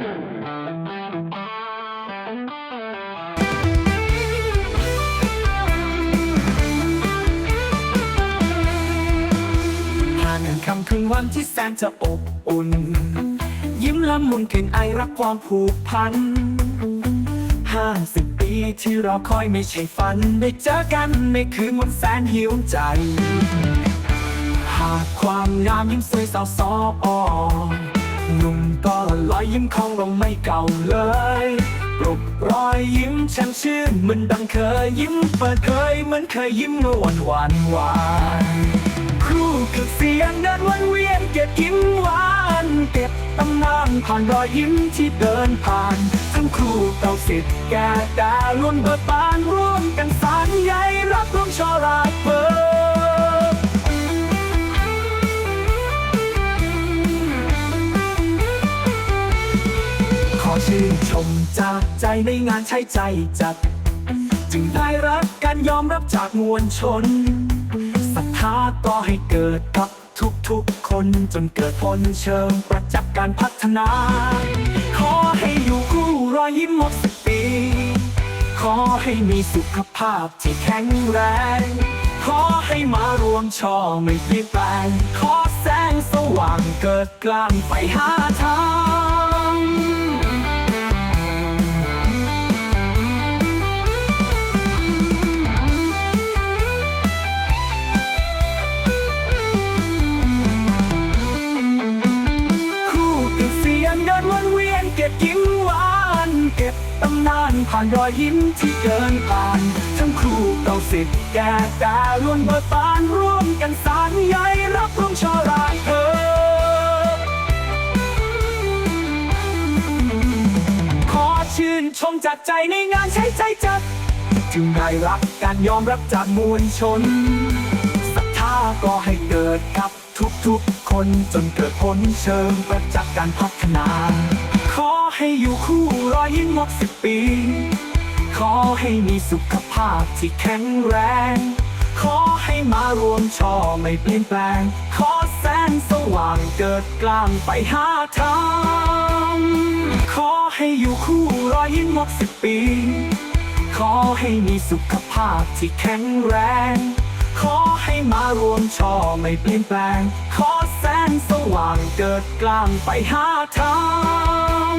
ผ่านหนึ่งคำคืนวันที่แสนจะอบอุ่น ยิ้มละมุนกลิ่นไอรักความผูกพันห้าสิบปีที่รอคอยไม่ใช่ฝัน ได้เจอกันในคืนวันแสนหิวใจ หากความงามยิ่งสวยสาวซอออ หนุ่มก็ลอยยิ้มของเราไม่เก่าเลยปลุกรอยยิ้มแช่มชื่นเหมือนดังเคยยิ้มเปิดเผยเหมือนเคยยิ้มเมื่อวันวานวานครูคือเสียงเดินวนเวียนเก็บยิ้มหวานเก็บตำนานผ่านรอยยิ้มที่เดินผ่าน ทั้งครูเต่าสิทธิ์แก่ดาล้วนเบิดบานร่วมกันสานใยรักร่วมชอรากเบิก ชื่นชมจากใจในงานใช้ใจจัด จึงได้รับการยอมรับจากมวลชนศรัทธาก็ให้เกิดกับทุกๆคนจนเกิดผลเชิงประจักษ์การพัฒนา ขอให้อยู่คู่รอยยิ้มหมดสิบปี ขอให้มีสุขภาพที่แข็งแรง ขอให้มารวมช่อไม่เปลี่ยนแปลง ขอแสงสว่างเกิดกลางไปหาทาง ผ่านรอยยิ้มที่เดินผ่าน ทั้งครูเต่าสิทธิ์แก่แต่ล้วนเบิดบานร่วมกันสานใยรับร่วมชอรายเออขอชื่นชมจากใจในงานใช้ใจจัด จึงได้รับการยอมรับจากมวลชนศรัทธาก็ให้เกิดกับทุกๆคนจนเกิดผลเชิงประจักษ์การพัฒนา ขอให้อยู่คู่รอยยิ้มหมดสิบปี ขอให้มีสุขภาพที่แข็งแรง ขอให้มารวมช่อไม่เปลี่ยนแปลง ขอแสงสว่างเกิดกลางไปหาทางขอให้อยู่คู่รอยยิ้มหมดสิบปี ขอให้มีสุขภาพที่แข็งแรง ขอให้มารวมช่อไม่เปลี่ยนแปลง ขอแสงสว่างเกิดกลางไปหาทาง